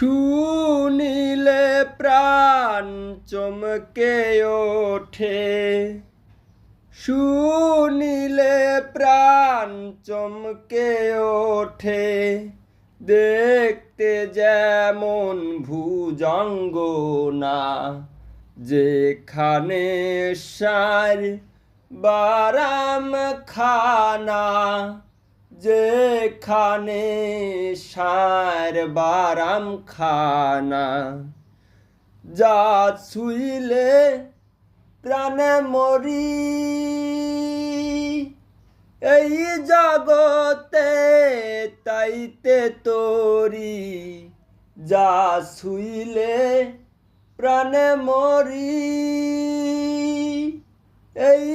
শুনিলে প্রাণ চমকে ওঠে। শুনিলে প্রাণ চমকে ওঠে। দেখতে যেমন ভুজঙ্গ না যেখানে সার বারাম খানা যেখানে সার বারাম খানা। যা ছুইলে প্রাণে মরি। এই জগতে তাইতে তোরি। যা ছুইলে প্রাণে মরি। এই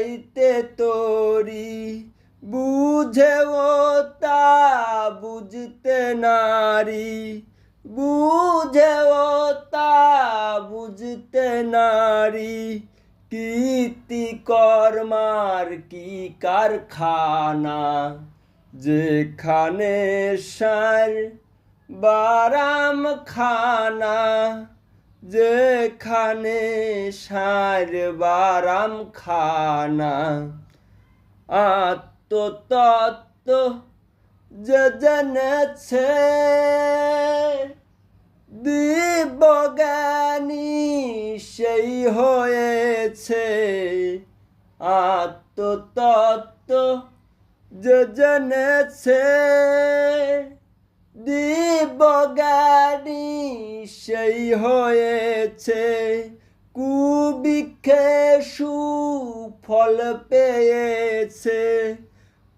তাইতে তোরি, বুঝেও তা বুঝতে নারী, বুঝেও তা বুঝতে নারী, কীর্তি কর্মার কি কারখানা? যেখানে সার বারাম খানা যেখানে সার বারাম খানা আত্মতত্ত্ব যে জেনেছে। দিব্যজ্ঞানী সেই হয়েছে। আত্মতত্ত্ব যে জেনেছে। দিব্যজ্ঞানী সেই হয়েছে কুবিক্ষে সুফল পেয়েছে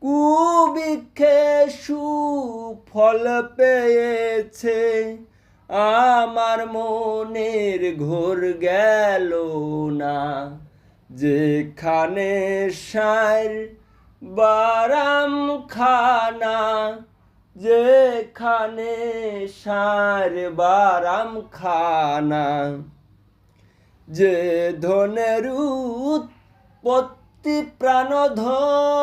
কুবিক্ষে সুফল পেয়েছে। আমার মনের ঘোর গেল না, যেখানে সার বারাম খানা যেখানে সার বারাম খানা যে ধনের উৎপত্তি প্রাণধন,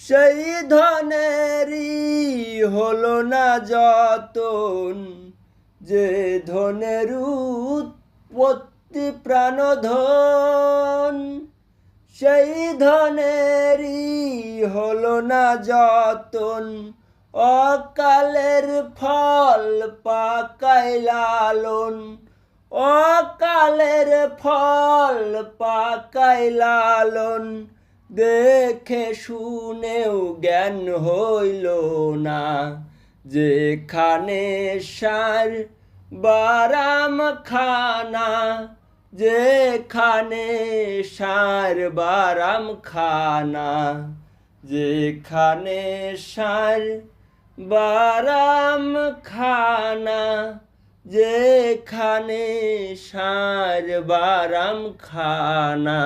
সেই ধনেরই হলো না যতন, যে ধনের উৎপত্তি প্রাণধন। সেই ধনেরই হলো না যতন, অকালের ফল পাকাই লালন, অকালের ফল পাকাই লালন। দেখে শুনেও জ্ঞান হইল না, যেখানে সার বারাম খানা যেখানে সার বারাম খানা যেখানে সার বারাম খানা যেখানে সার বারাম খানা।